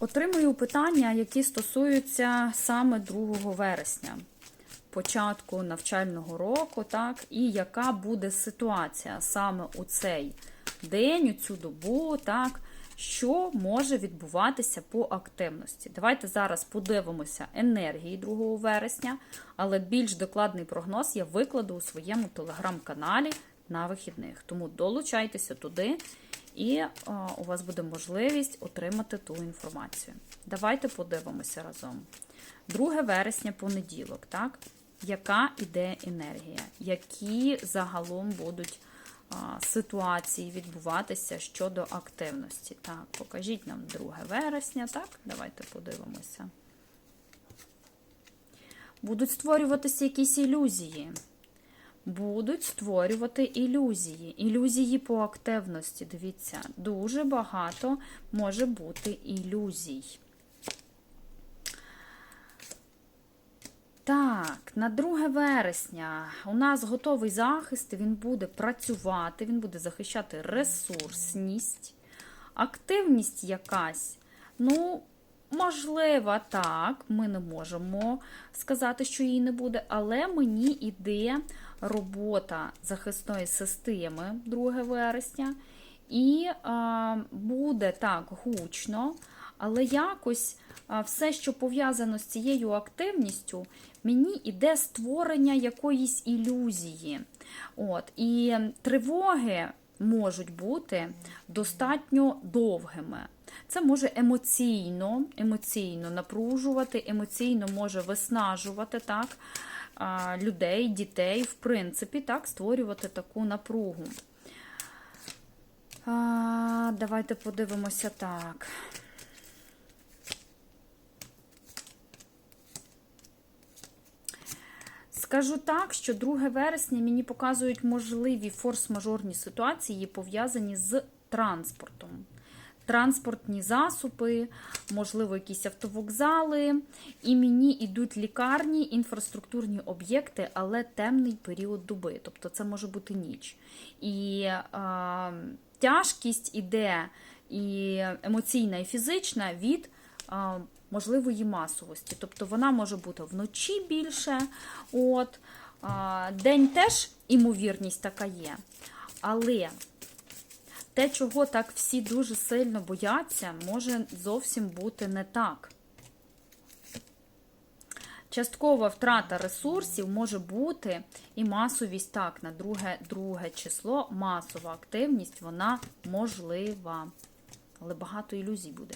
Отримую питання, які стосуються саме 2 вересня, початку навчального року, так, і яка буде ситуація саме у цей день, у цю добу, так, що може відбуватися по активності. Давайте зараз подивимося енергії 2 вересня, але більш докладний прогноз я викладу у своєму телеграм-каналі на вихідних. Тому долучайтеся туди і а, у вас буде можливість отримати ту інформацію. Давайте подивимося разом. 2 вересня понеділок, так? Яка іде енергія? Які загалом будуть ситуації відбуватися щодо активності? Так, покажіть нам 2 вересня, так? Давайте подивимося. Будуть створюватися якісь ілюзії будуть створювати ілюзії. Ілюзії по активності. Дивіться, дуже багато може бути ілюзій. Так, на 2 вересня у нас готовий захист, він буде працювати, він буде захищати ресурсність, активність якась. Ну, можливо, так, ми не можемо сказати, що її не буде, але мені йде робота захисної системи 2 вересня, і а, буде так гучно, але якось а, все, що пов'язано з цією активністю, мені йде створення якоїсь ілюзії. От, І тривоги можуть бути достатньо довгими. Це може емоційно, емоційно напружувати, емоційно може виснажувати так, людей, дітей, в принципі, так, створювати таку напругу. Давайте подивимося так. Скажу так, що 2 вересня мені показують можливі форс-мажорні ситуації, пов'язані з транспортом. Транспортні засоби, можливо, якісь автовокзали. І мені йдуть лікарні, інфраструктурні об'єкти, але темний період доби. Тобто це може бути ніч. І е, тяжкість іде і емоційна, і фізична від е, можливої масовості. Тобто вона може бути вночі більше. От, День теж імовірність така є. Але те, чого так всі дуже сильно бояться, може зовсім бути не так. Часткова втрата ресурсів може бути і масовість так, на друге, друге число, масова активність, вона можлива. Але багато ілюзій буде.